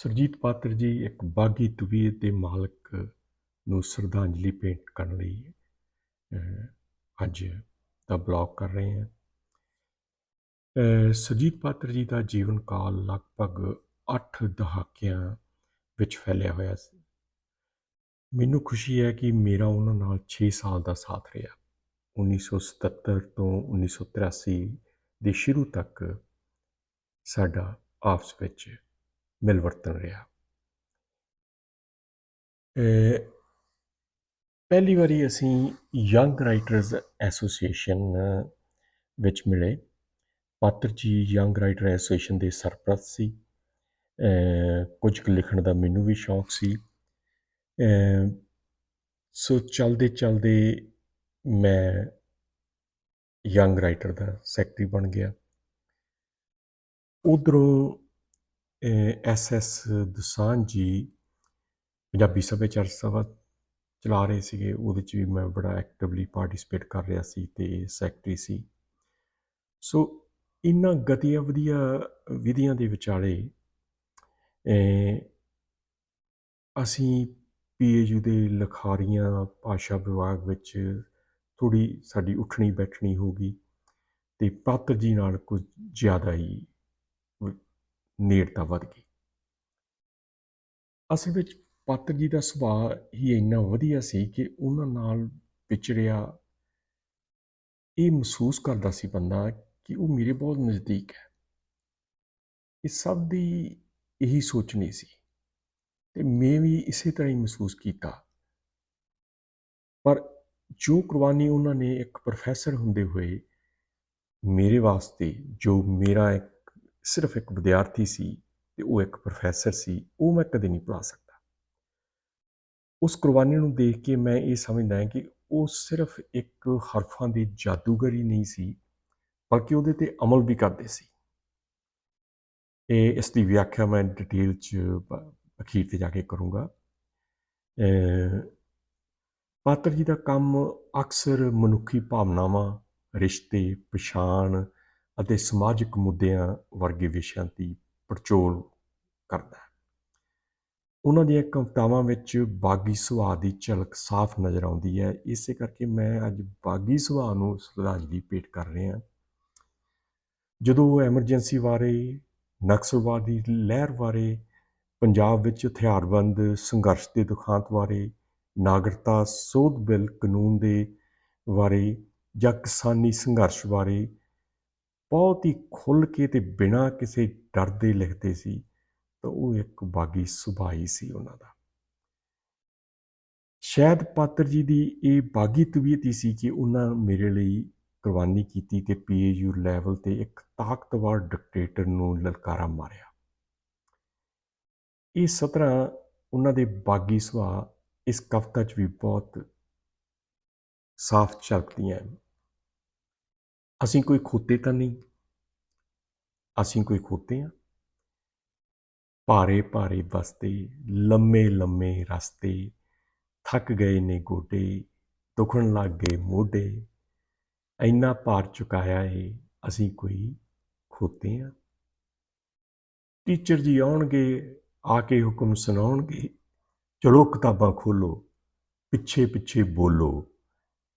ਸੁਰਜੀਤ ਪਾਤਰ ਜੀ ਇੱਕ ਬਾਗੀ ਤਬੀਅਤ ਦੇ ਮਾਲਕ ਨੂੰ ਸ਼ਰਧਾਂਜਲੀ ਭੇਂਟ ਕਰਨ ਲਈ ਅੱਜ ਦਾ ਬਲੌਗ ਕਰ ਰਹੇ ਹਾਂ। ਸੁਰਜੀਤ ਪਾਤਰ ਜੀ ਦਾ ਜੀਵਨ ਕਾਲ ਲਗਭਗ 8 ਦਹਾਕਿਆਂ ਵਿੱਚ ਫੈਲਿਆ ਹੋਇਆ ਸੀ। ਮੈਨੂੰ ਖੁਸ਼ੀ ਹੈ ਕਿ ਮੇਰਾ ਉਹਨਾਂ ਨਾਲ 6 ਸਾਲ ਦਾ ਸਾਥ ਰਿਹਾ। 1977 ਤੋਂ 1983 ਦੇ ਸ਼ੁਰੂ ਤੱਕ ਸਾਡਾ ਆਪਸ ਵਿੱਚ ਮਿਲਵਰਤਨ ਰਿਹਾ। ਪਹਿਲੀ ਵਾਰੀ ਅਸੀਂ ਯੰਗ ਰਾਈਟਰਸ ਐਸੋਸੀਏਸ਼ਨ ਵਿੱਚ ਮਿਲੇ। Patar ji young writer association ਦੇ ਸਰਪ੍ਰਸਤ ਸੀ। ਕੁਝ ਕੁ ਲਿਖਣ ਦਾ ਮੈਨੂੰ ਵੀ ਸ਼ੌਕ ਸੀ। ਸੋ ਚਲਦੇ ਚਲਦੇ ਮੈਂ ਯੰਗ ਰਾਈਟਰ ਦਾ ਸੈਕਟਰੀ ਬਣ ਗਿਆ। ਉਧਰੋਂ ਐਸ ਐਸ ਦਸਾਂਝ ਜੀ ਪੰਜਾਬੀ ਸੱਭਿਆਚਾਰ ਸਭਾ ਚਲਾ ਰਹੇ ਸੀਗੇ। ਉਹਦੇ 'ਚ ਵੀ ਮੈਂ ਬੜਾ ਐਕਟਿਵਲੀ ਪਾਰਟਿਸਿਪੇਟ ਕਰ ਰਿਹਾ ਸੀ ਤੇ ਸੈਕਟਰੀ ਸੀ। ਸੋ ਇਨ੍ਹਾਂ ਗਤੀਆਂ ਵਧੀਆ ਵਿਧੀਆਂ ਦੇ ਵਿਚਾਲੇ ਅਹ, ਅਸੀਂ ਪੀਏਯੂ ਦੇ ਲਖਾਰੀਆਂ ਭਾਸ਼ਾ ਵਿਭਾਗ ਵਿੱਚ ਥੋੜੀ ਸਾਡੀ ਉੱਠਣੀ ਬੈਠਣੀ ਹੋ ਗਈ ਤੇ ਪਾਤਰ ਜੀ ਨਾਲ ਕੁਝ ਜ਼ਿਆਦਾ ਹੀ ਨੇੜਤਾ ਵੱਧ ਗਈ। ਅਸਲ ਵਿੱਚ ਪਾਤਰ ਜੀ ਦਾ ਸੁਭਾਅ ਹੀ ਇੰਨਾ ਵਧੀਆ ਸੀ ਕਿ ਉਹਨਾਂ ਨਾਲ ਵਿਚਰਿਆ ਇਹ ਮਹਿਸੂਸ ਕਰਦਾ ਸੀ ਬੰਦਾ ਕਿ ਉਹ ਮੇਰੇ ਬਹੁਤ ਨਜ਼ਦੀਕ ਹੈ। ਇਹ ਸਭ ਦੀ ਇਹੀ ਸੋਚਣੀ ਸੀ ਤੇ ਮੈਂ ਵੀ ਇਸੇ ਤਰ੍ਹਾਂ ਹੀ ਮਹਿਸੂਸ ਕੀਤਾ। ਪਰ ਜੋ ਕੁਰਬਾਨੀ ਉਹਨਾਂ ਨੇ ਇੱਕ ਪ੍ਰੋਫੈਸਰ ਹੁੰਦੇ ਹੋਏ ਮੇਰੇ ਵਾਸਤੇ, ਜੋ ਮੇਰਾ ਇੱਕ ਸਿਰਫ ਇੱਕ ਵਿਦਿਆਰਥੀ ਸੀ ਤੇ ਉਹ ਇੱਕ ਪ੍ਰੋਫੈਸਰ ਸੀ, ਉਹ ਮੈਂ ਕਦੇ ਨਹੀਂ ਭੁਲਾ ਸਕਦਾ। ਉਸ ਕੁਰਬਾਨੀ ਨੂੰ ਦੇਖ ਕੇ ਮੈਂ ਇਹ ਸਮਝਦਾ ਹਾਂ ਕਿ ਉਹ ਸਿਰਫ ਇੱਕ ਹਰਫਾਂ ਦੀ ਜਾਦੂਗਰੀ ਨਹੀਂ ਸੀ, ਬਲਕਿ ਉਹਦੇ ਤੇ ਅਮਲ ਵੀ ਕਰਦੇ ਸੀ। ਇਹ ਇਸ ਦੀ ਵਿਆਖਿਆ ਮੈਂ ਡਿਟੇਲ ਚ ਅਖੀਰ ਤੇ ਜਾ ਕੇ ਕਰੂੰਗਾ। ਪਾਤਰ ਜੀ ਦਾ ਕੰਮ ਅਕਸਰ ਮਨੁੱਖੀ ਭਾਵਨਾਵਾਂ, ਰਿਸ਼ਤੇ, ਪਛਾਣ ਅਤੇ ਸਮਾਜਿਕ ਮੁੱਦਿਆਂ ਵਰਗੇ ਵਿਸ਼ਿਆਂ ਦੀ ਪੜਚੋਲ ਕਰਦਾ ਹੈ। ਉਹਨਾਂ ਦੀਆਂ ਕਵਿਤਾਵਾਂ ਵਿੱਚ ਬਾਗੀ ਸੁਭਾਅ ਦੀ ਝਲਕ ਸਾਫ਼ ਨਜ਼ਰ ਆਉਂਦੀ ਹੈ। ਇਸੇ ਕਰਕੇ ਮੈਂ ਅੱਜ ਬਾਗੀ ਸੁਭਾਅ ਨੂੰ ਸ਼ਰਧਾਂਜਲੀ ਭੇਟ ਕਰ ਰਿਹਾ ਜਦੋਂ ਉਹ ਐਮਰਜੈਂਸੀ ਬਾਰੇ, ਨਕਸਲਵਾਦੀ ਲਹਿਰ ਬਾਰੇ, ਪੰਜਾਬ ਵਿੱਚ ਹਥਿਆਰਬੰਦ ਸੰਘਰਸ਼ ਦੇ ਦੁਖਾਂਤ ਬਾਰੇ, ਨਾਗਰਿਕਤਾ ਸੋਧ ਬਿੱਲ ਕਾਨੂੰਨ ਦੇ ਬਾਰੇ ਜਾਂ ਕਿਸਾਨੀ ਸੰਘਰਸ਼ ਬਾਰੇ ਬਹੁਤ ਹੀ ਖੁੱਲ ਕੇ ਤੇ ਬਿਨਾਂ ਕਿਸੇ ਡਰ ਦੇ ਲਿਖਦੇ ਸੀ, ਤਾਂ ਉਹ ਇੱਕ ਬਾਗੀ ਸੁਭਾਅ ਹੀ ਸੀ ਉਹਨਾਂ ਦਾ। ਸ਼ਾਇਦ ਪਾਤਰ ਜੀ ਦੀ ਇਹ ਬਾਗੀ ਤਬੀਅਤ ਹੀ ਸੀ ਕਿ ਉਹਨਾਂ ਮੇਰੇ ਲਈ ਕੁਰਬਾਨੀ ਕੀਤੀ ਤੇ ਪੀਏਯੂ ਲੈਵਲ ਤੇ ਇੱਕ ਤਾਕਤਵਰ ਡਿਕਟੇਟਰ ਨੂੰ ਲਲਕਾਰਾ ਮਾਰਿਆ। ਇਹ ਸਤਰਾਂ ਉਹਨਾਂ ਦੇ ਬਾਗੀ ਸੁਭਾਅ ਇਸ ਕਵਿਤਾ 'ਚ ਵੀ ਬਹੁਤ ਸਾਫ਼ ਝਲਕਦੀਆਂ ਹਨ। ਅਸੀਂ ਕੋਈ ਖੋਤੇ ਤਾਂ ਨਹੀਂ ਅਸੀਂ ਕੋਈ ਖੋਤੇ ਹਾਂ ਭਾਰੇ ਭਾਰੇ ਬਸਤੇ ਲੰਮੇ ਲੰਮੇ ਰਸਤੇ ਥੱਕ ਗਏ ਨੇ ਗੋਡੇ ਦੁਖਣ ਲੱਗ ਗਏ ਮੋਢੇ ਇੰਨਾ ਭਾਰ ਚੁਕਾਇਆ ਏ ਅਸੀਂ ਕੋਈ ਖੋਤੇ ਹਾਂ ਟੀਚਰ ਜੀ ਆਉਣਗੇ ਆ ਕੇ ਹੁਕਮ ਸੁਣਾਉਣਗੇ ਚਲੋ ਕਿਤਾਬਾਂ ਖੋਲੋ ਪਿੱਛੇ ਪਿੱਛੇ ਬੋਲੋ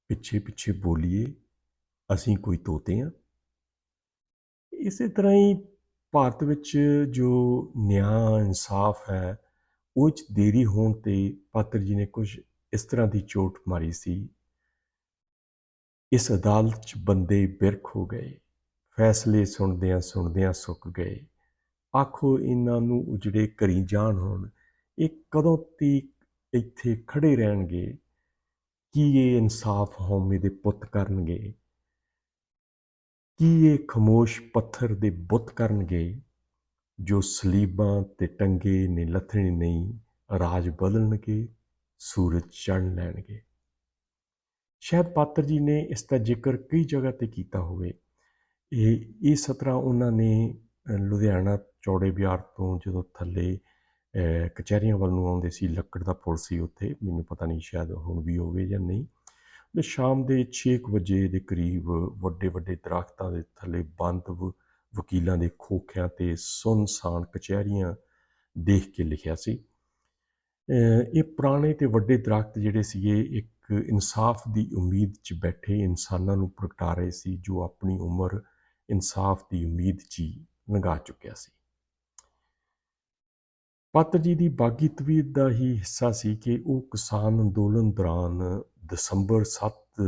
ਪਿੱਛੇ ਪਿੱਛੇ ਬੋਲੀਏ ਅਸੀਂ ਕੋਈ ਤੋਤੇ ਹਾਂ। ਇਸੇ ਤਰ੍ਹਾਂ ਹੀ ਭਾਰਤ ਵਿੱਚ ਜੋ ਨਿਆਂ, ਇਨਸਾਫ ਹੈ, ਉਹ 'ਚ ਦੇਰੀ ਹੋਣ ਤੇ ਪਾਤਰ ਜੀ ਨੇ ਕੁਝ ਇਸ ਤਰ੍ਹਾਂ ਦੀ ਚੋਟ ਮਾਰੀ ਸੀ। ਇਸ ਅਦਾਲਤ 'ਚ ਬੰਦੇ ਬਿਰਖ ਹੋ ਗਏ, ਫੈਸਲੇ ਸੁਣਦਿਆਂ ਸੁਣਦਿਆਂ ਸੁੱਕ ਗਏ। ਆਖੋ ਇਹਨਾਂ ਨੂੰ ਉਜੜੇ ਕਰੀ ਜਾਣ ਹੁਣ, ਇਹ ਕਦੋਂ ਤੀਕ ਇੱਥੇ ਖੜੇ ਰਹਿਣਗੇ? ਕੀ ਇਹ ਇਨਸਾਫ ਹਉਮੈ ਦੇ ਪੁੱਤ ਕਰਨਗੇ? ਕੀ ਇਹ ਖਮੋਸ਼ ਪੱਥਰ ਦੇ ਬੁੱਤ ਕਰਨਗੇ ਜੋ ਸਲੀਬਾਂ ਤੇ ਟੰਗੇ ਨੇ ਲੱਥਣੇ ਨਹੀਂ, ਰਾਜ ਬਦਲਣਗੇ, ਸੂਰਜ ਚੜ੍ਹ ਲੈਣਗੇ। ਸ਼ਾਇਦ ਪਾਤਰ ਜੀ ਨੇ ਇਸ ਦਾ ਜ਼ਿਕਰ ਕਈ ਜਗ੍ਹਾ ਤੇ ਕੀਤਾ ਹੋਵੇ। ਇਹ ਇਹ ਸਤਰਾ ਉਹਨਾਂ ਨੇ ਲੁਧਿਆਣਾ ਚੌੜੇ ਬਿਆਰ ਤੋਂ ਜਦੋਂ ਥੱਲੇ ਕਚਹਿਰੀਆਂ ਵੱਲ ਨੂੰ ਆਉਂਦੇ ਸੀ, ਲੱਕੜ ਦਾ ਪੁਲ ਸੀ ਉੱਥੇ, ਮੈਨੂੰ ਪਤਾ ਨਹੀਂ ਸ਼ਾਇਦ ਹੁਣ ਵੀ ਹੋਵੇ ਜਾਂ ਨਹੀਂ। ਤੇ ਸ਼ਾਮ ਦੇ 6 ਵਜੇ ਦੇ ਕਰੀਬ ਵੱਡੇ ਵੱਡੇ ਦਰਖਤਾਂ ਦੇ ਥੱਲੇ ਬੰਦ ਵ- ਵਕੀਲਾਂ ਦੇ ਖੋਖਿਆਂ ਤੇ ਸੁੰਨਸਾਨ ਕਚਹਿਰੀਆਂ ਦੇਖ ਕੇ ਲਿਖਿਆ ਸੀ। ਇਹ ਪੁਰਾਣੇ ਤੇ ਵੱਡੇ ਦਰਖਤ ਜਿਹੜੇ ਸੀਗੇ, ਇੱਕ ਇਨਸਾਫ ਦੀ ਉਮੀਦ 'ਚ ਬੈਠੇ ਇਨਸਾਨਾਂ ਨੂੰ ਪ੍ਰਗਟਾ ਰਹੇ ਸੀ, ਜੋ ਆਪਣੀ ਉਮਰ ਇਨਸਾਫ ਦੀ ਉਮੀਦ 'ਚ ਹੀ ਲੰਘਾ ਚੁੱਕਿਆ ਸੀ। ਪਾਤਰ ਜੀ ਦੀ ਬਾਗੀ ਤਵੀਤ ਦਾ ਹੀ ਹਿੱਸਾ ਸੀ ਕਿ ਉਹ ਕਿਸਾਨ ਅੰਦੋਲਨ ਦੌਰਾਨ ਦਸੰਬਰ 7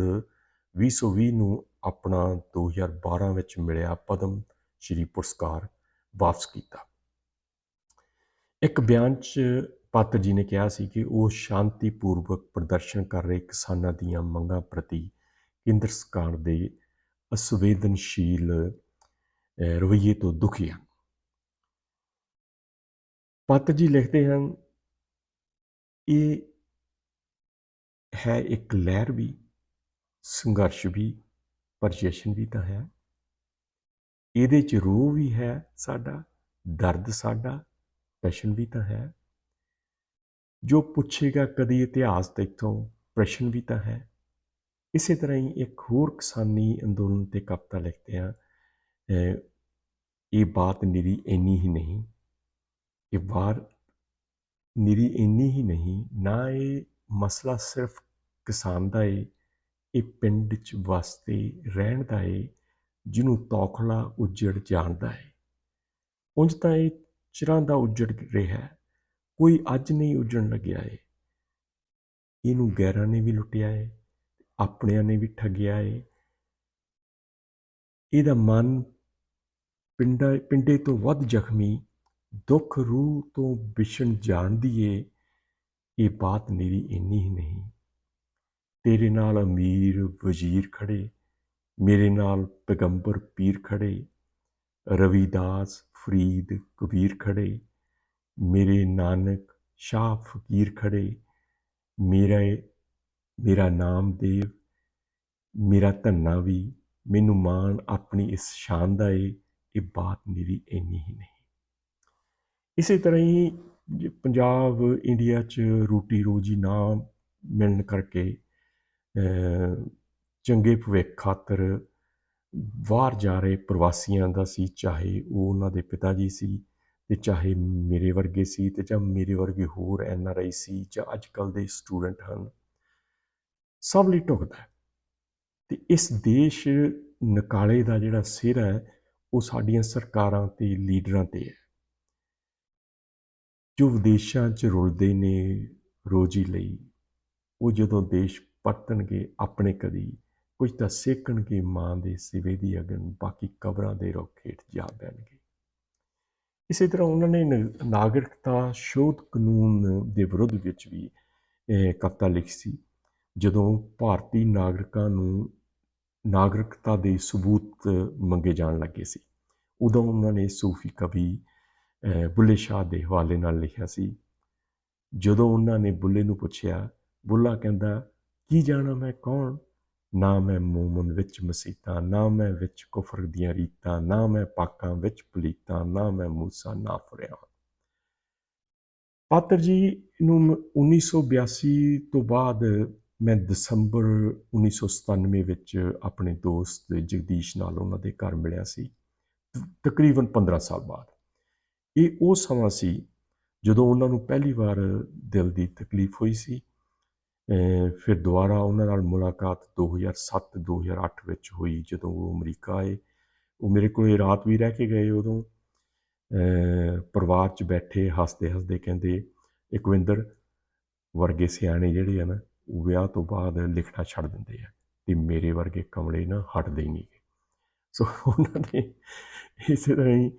2020 ਨੂੰ ਆਪਣਾ 2012 ਵਿੱਚ ਮਿਲਿਆ ਪਦਮ ਸ਼੍ਰੀ ਪੁਰਸਕਾਰ ਵਾਪਸ ਕੀਤਾ। ਇੱਕ ਬਿਆਨ 'ਚ ਪਾਤਰ ਜੀ ਨੇ ਕਿਹਾ ਸੀ ਕਿ ਉਹ ਸ਼ਾਂਤੀਪੂਰਵਕ ਪ੍ਰਦਰਸ਼ਨ ਕਰ ਰਹੇ ਕਿਸਾਨਾਂ ਦੀਆਂ ਮੰਗਾਂ ਪ੍ਰਤੀ ਕੇਂਦਰ ਸਰਕਾਰ ਦੇ ਅਸੰਵੇਦਨਸ਼ੀਲ ਅਹ, ਰਵੱਈਏ ਤੋਂ ਦੁਖੀ ਹਨ। ਪਾਤਰ ਜੀ ਲਿਖਦੇ ਹਨ ਇਹ ਹੈ ਇੱਕ ਲਹਿਰ ਵੀ, ਸੰਘਰਸ਼ ਵੀ ਪਰ ਵੀ ਤਾਂ ਹੈ। ਇਹਦੇ ਚ ਰੂਹ ਵੀ ਹੈ ਸਾਡਾ, ਦਰਦ ਸਾਡਾ ਪ੍ਰਸ਼ਨ ਵੀ ਤਾਂ ਹੈ। ਜੋ ਪੁੱਛੇਗਾ ਕਦੀ ਇਤਿਹਾਸ ਤੇਥੋਂ ਪ੍ਰਸ਼ਨ ਵੀ ਤਾਂ ਹੈ। ਇਸੇ ਤਰ੍ਹਾਂ ਹੀ ਇੱਕ ਹੋਰ ਕਿਸਾਨੀ ਅੰਦੋਲਨ ਤੇ ਕਵਿਤਾ ਲਿਖਦੇ ਆ ਇਹ ਬਾਤ ਨਿਰੀ ਇੰਨੀ ਹੀ ਨਹੀਂ, ਇਹ ਵਾਰ ਨਿਰੀ ਇੰਨੀ ਹੀ ਨਹੀਂ, ਨਾ ਇਹ ਮਸਲਾ ਸਿਰਫ ਕਿਸਾਨ ਦਾ ਏ, ਇਹ ਪਿੰਡ 'ਚ ਵਸਦੇ ਰਹਿਣ ਦਾ ਏ, ਜਿਹਨੂੰ ਤੌਖਲਾ ਉੱਜੜ ਜਾਣਦਾ ਏ। ਉਂਝ ਤਾਂ ਇਹ ਚਿਰਾਂ ਦਾ ਉੱਜੜ ਰਿਹਾ ਕੋਈ ਅੱਜ ਨਹੀਂ ਉੱਜਣ ਲੱਗਿਆ ਏ। ਇਹਨੂੰ ਗੈਰਾਂ ਨੇ ਵੀ ਲੁੱਟਿਆ ਏ, ਆਪਣਿਆਂ ਨੇ ਵੀ ਠੱਗਿਆ ਏ। ਇਹਦਾ ਮਨ ਪਿੰਡਾ, ਪਿੰਡੇ ਤੋਂ ਵੱਧ ਜ਼ਖਮੀ, ਦੁੱਖ ਰੂਹ ਤੋਂ ਵਿਛਣ ਜਾਣਦੀ ਏ, ਇਹ ਬਾਤ ਮੇਰੀ ਇੰਨੀ ਹੀ ਨਹੀਂ। ਤੇਰੇ ਨਾਲ ਅਮੀਰ ਵਜ਼ੀਰ ਖੜੇ ਮੇਰੇ ਨਾਲ ਪੈਗੰਬਰ ਪੀਰ ਖੜੇ ਰਵੀਦਾਸ ਫਰੀਦ ਕਬੀਰ ਖੜੇ ਮੇਰੇ ਨਾਨਕ ਸ਼ਾਹ ਫਕੀਰ ਖੜੇ ਮੇਰਾ ਮੇਰਾ ਨਾਮਦੇਵ ਮੇਰਾ ਧੰਨਾ ਵੀ, ਮੈਨੂੰ ਮਾਣ ਆਪਣੀ ਇਸ ਸ਼ਾਨ ਦਾ ਏ, ਇਹ ਬਾਤ ਮੇਰੀ ਇੰਨੀ ਹੀ ਨਹੀਂ। ਇਸੇ ਤਰ੍ਹਾਂ ਹੀ ਪੰਜਾਬ, ਇੰਡੀਆ 'ਚ ਰੋਟੀ ਰੋਜੀ ਨਾ ਮਿਲਣ ਕਰਕੇ ਚੰਗੇ ਭਵਿੱਖ ਖਾਤਰ ਬਾਹਰ ਜਾ ਰਹੇ ਪ੍ਰਵਾਸੀਆਂ ਦਾ ਸੀ, ਚਾਹੇ ਉਹ ਉਹਨਾਂ ਦੇ ਪਿਤਾ ਜੀ ਸੀ ਅਤੇ ਚਾਹੇ ਮੇਰੇ ਵਰਗੇ ਸੀ ਅਤੇ ਜਾਂ ਮੇਰੇ ਵਰਗੇ ਹੋਰ ਐਨ ਆਰ ਆਈ ਸੀ ਜਾਂ ਅੱਜ ਕੱਲ੍ਹ ਦੇ ਸਟੂਡੈਂਟ ਹਨ, ਸਭ ਲਈ ਢੁਕਦਾ ਹੈ। ਤੇ ਇਸ ਦੇਸ਼ ਨਕਾਲੇ ਦਾ ਜਿਹੜਾ ਸਿਰ ਹੈ, ਉਹ ਸਾਡੀਆਂ ਸਰਕਾਰਾਂ ਤੇ ਲੀਡਰਾਂ ਤੇ ਹੈ। ਜੋ ਵਿਦੇਸ਼ਾਂ 'ਚ ਰੁਲਦੇ ਨੇ ਰੋਜੀ ਲਈ, ਉਹ ਜਦੋਂ ਦੇਸ਼ ਪਰਤਣਗੇ ਆਪਣੇ ਕਦੀ, ਕੁਝ ਤਾਂ ਸੇਕਣਗੇ ਮਾਂ ਦੇ ਸਿਵੇ ਦੀ ਅਗਨ, ਬਾਕੀ ਕਬਰਾਂ ਦੇ ਰੁੱਖ ਹੇਠ ਜਾ ਬਹਿਣਗੇ। ਇਸੇ ਤਰ੍ਹਾਂ ਉਹਨਾਂ ਨੇ ਨ- ਨਾਗਰਿਕਤਾ ਸ਼ੋਧ ਕਾਨੂੰਨ ਦੇ ਵਿਰੁੱਧ ਵਿੱਚ ਵੀ ਕਵਿਤਾ ਲਿਖੀ ਸੀ। ਜਦੋਂ ਭਾਰਤੀ ਨਾਗਰਿਕਾਂ ਨੂੰ ਨਾਗਰਿਕਤਾ ਦੇ ਸਬੂਤ ਮੰਗੇ ਜਾਣ ਲੱਗੇ ਸੀ, ਉਦੋਂ ਉਹਨਾਂ ਨੇ ਸੂਫੀ ਕਵੀ ਬੁੱਲੇ ਸ਼ਾਹ ਦੇ ਹਵਾਲੇ ਨਾਲ ਲਿਖਿਆ ਸੀ। ਜਦੋਂ ਉਹਨਾਂ ਨੇ ਬੁੱਲੇ ਨੂੰ ਪੁੱਛਿਆ, ਬੁੱਲਾ ਕਹਿੰਦਾ ਕੀ ਜਾਣਾ ਮੈਂ ਕੌਣ? ਨਾ ਮੈਂ ਮੂਮਨ ਵਿੱਚ ਮਸੀਤਾਂ, ਨਾ ਮੈਂ ਵਿੱਚ ਕੁਫਰ ਦੀਆਂ ਰੀਤਾਂ, ਨਾ ਮੈਂ ਪਾਕਾਂ ਵਿੱਚ ਪਲੀਤਾਂ, ਨਾ ਮੈਂ ਮੂਸਾ ਨਾ ਫਰਿਆ ਪਾਤਰ ਜੀ ਨੂੰ ਮ- 1982 ਤੋਂ ਬਾਅਦ ਮੈਂ ਦਸੰਬਰ 1997 ਵਿੱਚ ਆਪਣੇ ਦੋਸਤ ਜਗਦੀਸ਼ ਨਾਲ ਉਹਨਾਂ ਦੇ ਘਰ ਮਿਲਿਆ ਸੀ ਤਕਰੀਬਨ 15 ਸਾਲ ਬਾਅਦ। ਇਹ ਉਹ ਸਮਾਂ ਸੀ ਜਦੋਂ ਉਹਨਾਂ ਨੂੰ ਪਹਿਲੀ ਵਾਰ ਦਿਲ ਦੀ ਤਕਲੀਫ ਹੋਈ ਸੀ ਫਿਰ ਦੁਬਾਰਾ ਉਹਨਾਂ ਨਾਲ ਮੁਲਾਕਾਤ 2007-2008 ਵਿੱਚ ਹੋਈ ਜਦੋਂ ਉਹ ਅਮਰੀਕਾ ਆਏ। ਉਹ ਮੇਰੇ ਕੋਲੇ ਰਾਤ ਵੀ ਰਹਿ ਕੇ ਗਏ ਉਦੋਂ। ਪਰਿਵਾਰ 'ਚ ਬੈਠੇ, ਹੱਸਦੇ ਹੱਸਦੇ ਕਹਿੰਦੇ, ਇਕਵਿੰਦਰ, ਵਰਗੇ ਸਿਆਣੇ ਜਿਹੜੇ ਆ ਨਾ, ਉਹ ਵਿਆਹ ਤੋਂ ਬਾਅਦ ਲਿਖਣਾ ਛੱਡ ਦਿੰਦੇ ਆ ਤੇ ਮੇਰੇ ਵਰਗੇ ਕਮਲੇ ਨਾ ਹਟਦੇ ਹੀ ਨਹੀਂ ਸੋ ਉਹਨਾਂ ਨੇ ਇਸੇ ਤਰ੍ਹਾਂ ਹੀ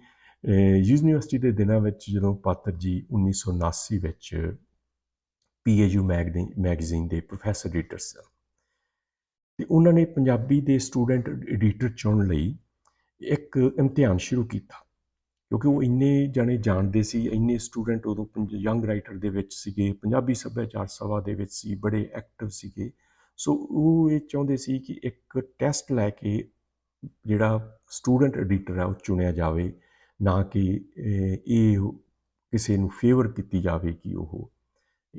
ਯੂਨੀਵਰਸਿਟੀ ਦੇ ਦਿਨਾਂ ਵਿੱਚ ਜਦੋਂ ਪਾਤਰ ਜੀ 1979 ਵਿੱਚ ਪੀਏਯੂ ਮੈਗਜ਼ੀਨ ਮੈਗਜ਼ੀਨ ਦੇ ਪ੍ਰੋਫੈਸਰ ਐਡੀਟਰ ਸਨ। ਤੇ ਉਹਨਾਂ ਨੇ ਪੰਜਾਬੀ ਦੇ ਸਟੂਡੈਂਟ ਐਡੀਟਰ ਚੁਣਨ ਲਈ ਇੱਕ ਇਮਤਿਹਾਨ ਸ਼ੁਰੂ ਕੀਤਾ। ਕਿਉਂਕਿ ਉਹ ਇੰਨੇ ਜਾਣੇ ਜਾਣਦੇ ਸੀ, ਇੰਨੇ ਸਟੂਡੈਂਟ ਉਦੋਂ ਯੰਗ ਰਾਈਟਰ ਦੇ ਵਿੱਚ ਸੀਗੇ, ਪੰਜਾਬੀ ਸੱਭਿਆਚਾਰ ਸਭਾ ਦੇ ਵਿੱਚ ਸੀ, ਬੜੇ ਐਕਟਿਵ ਸੀਗੇ। ਸੋ ਉਹ ਇਹ ਚਾਹੁੰਦੇ ਸੀ ਕਿ ਇੱਕ ਟੈਸਟ ਲੈ ਕੇ ਜਿਹੜਾ ਸਟੂਡੈਂਟ ਐਡੀਟਰ ਹੈ ਉਹ ਚੁਣਿਆ ਜਾਵੇ, ਨਾ ਕਿ ਇਹ ਕਿਸੇ ਨੂੰ ਫੇਵਰ ਕੀਤੀ ਜਾਵੇ ਕਿ ਉਹ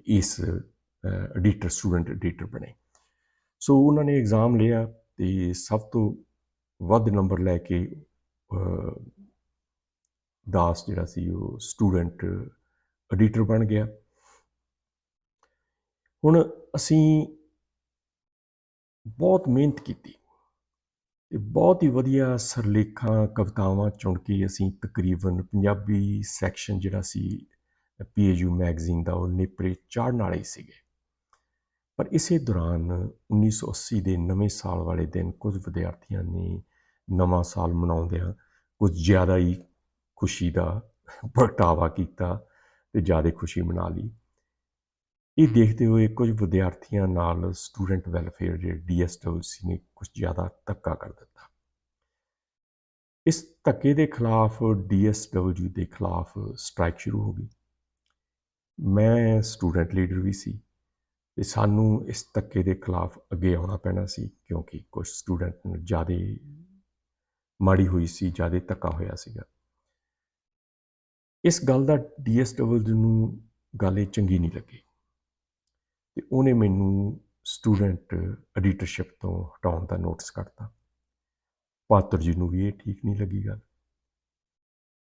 ਇਸ ਐਡੀਟਰ ਸਟੂਡੈਂਟ ਐਡੀਟਰ ਬਣੇ। ਸੋ ਉਹਨਾਂ ਨੇ ਐਗਜ਼ਾਮ ਲਿਆ ਤੇ ਸਭ ਤੋਂ ਵੱਧ ਨੰਬਰ ਲੈ ਕੇ ਦਾਸ ਜਿਹੜਾ ਸੀ ਉਹ ਸਟੂਡੈਂਟ ਐਡੀਟਰ ਬਣ ਗਿਆ। ਹੁਣ ਅਸੀਂ ਬਹੁਤ ਮਿਹਨਤ ਕੀਤੀ ਤੇ ਬਹੁਤ ਹੀ ਵਧੀਆ ਸਰਲੇਖਾਂ, ਕਵਿਤਾਵਾਂ ਚੁਣ ਕੇ ਅਸੀਂ ਤਕਰੀਬਨ ਪੰਜਾਬੀ ਸੈਕਸ਼ਨ ਜਿਹੜਾ ਸੀ ਪੀਏਯੂ ਮੈਗਜ਼ੀਨ ਦਾ ਉਹ ਨੇਪਰੇ ਚਾੜਨ ਵਾਲੇ ਹੀ ਸੀਗੇ। ਪਰ ਇਸੇ ਦੌਰਾਨ 1980 ਦੇ ਨਵੇਂ ਸਾਲ ਵਾਲੇ ਦਿਨ ਕੁਝ ਵਿਦਿਆਰਥੀਆਂ ਨੇ ਨਵਾਂ ਸਾਲ ਮਨਾਉਂਦਿਆਂ ਕੁਝ ਜ਼ਿਆਦਾ ਹੀ ਖੁਸ਼ੀ ਦਾ ਪ੍ਰਗਟਾਵਾ ਕੀਤਾ ਤੇ ਜ਼ਿਆਦਾ ਖੁਸ਼ੀ ਮਨਾ ਲਈ। ਇਹ ਦੇਖਦੇ ਹੋਏ ਕੁਝ ਵਿਦਿਆਰਥੀਆਂ ਨਾਲ ਸਟੂਡੈਂਟ ਵੈਲਫੇਅਰ ਜਿਹੜੇ ਡੀਐਸਡਬਲਯੂਸੀ ਨੇ ਕੁਝ ਜ਼ਿਆਦਾ ਧੱਕਾ ਕਰ ਦਿੱਤਾ। ਇਸ ਧੱਕੇ ਦੇ ਖਿਲਾਫ ਡੀਐਸਡਬਲਯੂ ਦੇ ਖਿਲਾਫ ਸਟ੍ਰਾਈਕ ਸ਼ੁਰੂ ਹੋ ਗਈ। ਮੈਂ ਸਟੂਡੈਂਟ ਲੀਡਰ ਵੀ ਸੀ ਤੇ ਸਾਨੂੰ ਇਸ ਧੱਕੇ ਦੇ ਖਿਲਾਫ ਅੱਗੇ ਆਉਣਾ ਪੈਣਾ ਸੀ ਕਿਉਂਕਿ ਕੁਝ ਸਟੂਡੈਂਟ ਨੂੰ ਜ਼ਿਆਦਾ ਮਾੜੀ ਹੋਈ ਸੀ, ਜ਼ਿਆਦਾ ਧੱਕਾ ਹੋਇਆ ਸੀਗਾ। ਇਸ ਗੱਲ ਦਾ ਡੀਐਸਡਬਲਯੂ ਨੂੰ ਗੱਲ ਇਹ ਚੰਗੀ ਨਹੀਂ ਲੱਗੀ ਤੇ ਉਹਨੇ ਮੈਨੂੰ ਸਟੂਡੈਂਟ ਐਡੀਟਰਸ਼ਿਪ ਤੋਂ ਹਟਾਉਣ ਦਾ ਨੋਟਿਸ ਕੱਢਤਾ। ਪਾਤਰ ਜੀ ਨੂੰ ਵੀ ਇਹ ਠੀਕ ਨਹੀਂ ਲੱਗੀ ਗੱਲ।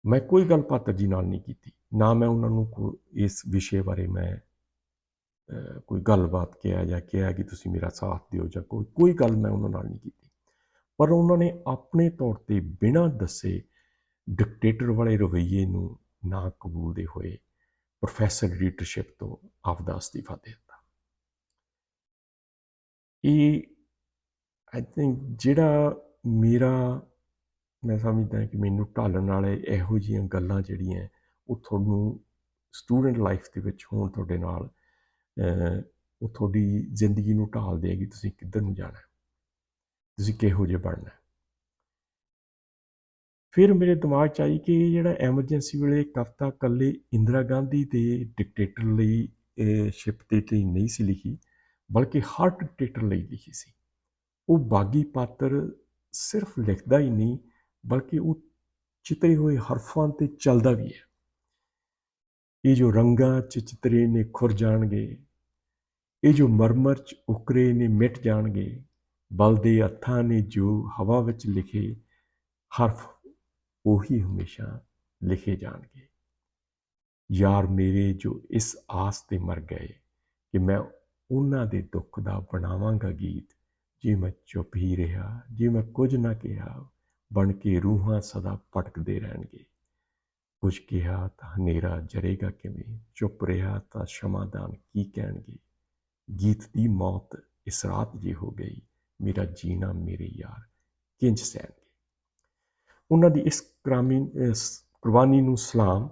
ਮੈਂ ਕੋਈ ਗੱਲ ਪਾਤਰ ਜੀ ਨਾਲ ਨਹੀਂ ਕੀਤੀ, ਨਾ ਮੈਂ ਉਹਨਾਂ ਨੂੰ ਕੋਈ ਇਸ ਵਿਸ਼ੇ ਬਾਰੇ ਮੈਂ ਕੋਈ ਗੱਲਬਾਤ ਕਿਹਾ ਜਾਂ ਕਿਹਾ ਕਿ ਤੁਸੀਂ ਮੇਰਾ ਸਾਥ ਦਿਓ ਜਾਂ ਕੋਈ ਕੋਈ ਗੱਲ ਮੈਂ ਉਹਨਾਂ ਨਾਲ ਨਹੀਂ ਕੀਤੀ। ਪਰ ਉਹਨਾਂ ਨੇ ਆਪਣੇ ਤੌਰ ਤੇ ਬਿਨਾਂ ਦੱਸੇ ਡਿਕਟੇਟਰ ਵਾਲੇ ਰਵੱਈਏ ਨੂੰ ਨਾ ਕਬੂਲਦੇ ਹੋਏ ਪ੍ਰੋਫੈਸਰ ਲੀਡਰਸ਼ਿਪ ਤੋਂ ਆਪਦਾ ਅਸਤੀਫਾ ਦੇ ਦਿੱਤਾ। ਇਹ ਆਈ ਥਿੰਕ ਜਿਹੜਾ ਮੇਰਾ ਮੈਂ ਸਮਝਦਾ ਕਿ ਮੈਨੂੰ ਢਾਲਣ ਵਾਲੇ ਇਹੋ ਜਿਹੀਆਂ ਗੱਲਾਂ ਜਿਹੜੀਆਂ ਉਹ ਤੁਹਾਨੂੰ ਸਟੂਡੈਂਟ ਲਾਈਫ ਦੇ ਵਿੱਚ ਹੋਣ ਤੁਹਾਡੇ ਨਾਲ ਉਹ ਤੁਹਾਡੀ ਜ਼ਿੰਦਗੀ ਨੂੰ ਢਾਲ ਦੇਗੀ, ਤੁਸੀਂ ਕਿੱਧਰ ਨੂੰ ਜਾਣਾ ਤੁਸੀਂ ਕਿਹੋ ਜਿਹੇ ਬਣਨਾ ਫਿਰ ਮੇਰੇ ਦਿਮਾਗ 'ਚ ਆਈ ਕਿ ਜਿਹੜਾ ਐਮਰਜੈਂਸੀ ਵੇਲੇ ਕਵਿਤਾ ਕੱਲੇ ਇੰਦਰਾ ਗਾਂਧੀ ਦੇ ਡਿਕਟੇਟਰ ਲਈ ਸ਼ਿਪ ਤੇ ਤੇ ਨਹੀਂ ਸੀ ਲਿਖੀ, ਬਲਕਿ ਹਰ ਡਿਕਟੇਟਰ ਲਈ ਲਿਖੀ ਸੀ। ਉਹ ਬਾਗੀ ਪਾਤਰ ਸਿਰਫ ਲਿਖਦਾ ਹੀ ਨਹੀਂ ਬਲਕਿ ਉਹ ਚਿਤਰੇ ਹੋਏ ਹਰਫਾਂ ਤੇ ਚੱਲਦਾ ਵੀ ਹੈ। ਇਹ ਜੋ ਰੰਗਾਂ 'ਚ ਚਿਤਰੇ ਨੇ ਖੁਰ ਜਾਣਗੇ, ਇਹ ਜੋ ਮਰਮਰ 'ਚ ਉਕਰੇ ਨੇ ਮਿਟ ਜਾਣਗੇ, ਬਲ ਦੇ ਹੱਥਾਂ ਨੇ ਜੋ ਹਵਾ ਵਿੱਚ ਲਿਖੇ ਹਰਫ, ਉਹੀ ਹਮੇਸ਼ਾ ਲਿਖੇ ਜਾਣਗੇ। ਯਾਰ ਮੇਰੇ ਜੋ ਇਸ ਆਸ ਤੇ ਮਰ ਗਏ ਕਿ ਮੈਂ ਉਹਨਾਂ ਦੇ ਦੁੱਖ ਦਾ ਬਣਾਵਾਂਗਾ ਗੀਤ, ਜੇ ਮੈਂ ਚੁੱਪ ਹੀ ਰਿਹਾ, ਜੇ ਮੈਂ ਕੁਝ ਨਾ ਕਿਹਾ ਬਣ ਕੇ ਰੂਹਾਂ ਸਦਾ ਭਟਕਦੇ ਰਹਿਣਗੇ। ਕੁਝ ਕਿਹਾ ਤਾਂ ਹਨੇਰਾ ਜਰੇਗਾ ਕਿਵੇਂ? ਚੁੱਪ ਰਿਹਾ ਤਾਂ ਸ਼ਮਾਦਾਨ ਕੀ ਕਹਿਣਗੇ? ਗੀਤ ਦੀ ਮੌਤ ਇਸ ਰਾਤ ਜੇ ਹੋ ਗਈ, ਮੇਰਾ ਜੀਣਾ ਮੇਰੇ ਯਾਰ, ਕਿੰਜ ਸਹਿਣਗੇ? ਉਹਨਾਂ ਦੀ ਇਸ ਕਰਾਮੀ, ਇਸ ਕੁਰਬਾਨੀ ਨੂੰ ਸਲਾਮ।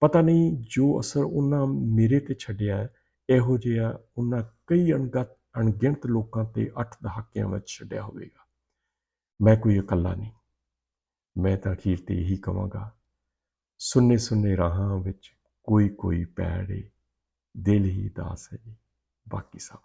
ਪਤਾ ਨਹੀਂ ਜੋ ਅਸਰ ਉਹਨਾਂ ਮੇਰੇ ਤੇ ਛੱਡਿਆ ਇਹੋ ਜਿਹਾ ਉਹਨਾਂ ਕਈ ਅਣਗਤ, ਅਣਗਿਣਤ ਲੋਕਾਂ ਤੇ ਅੱਠ ਦਹਾਕਿਆਂ ਵਿੱਚ ਛੱਡਿਆ ਹੋਵੇਗਾ। ਮੈਂ ਕੋਈ ਇਕੱਲਾ ਨਹੀਂ। ਮੈਂ ਤਾਂ ਅਖੀਰ ਤੇ ਇਹੀ ਕਹਾਂਗਾ, ਸੁੰਨੇ ਸੁੰਨੇ ਰਾਹਾਂ ਵਿੱਚ ਕੋਈ ਕੋਈ ਪੈੜ ਏ ਦਿਲ ਹੀ ਦਾਸ ਹੈ ਜੀ, ਬਾਕੀ ਸਭ।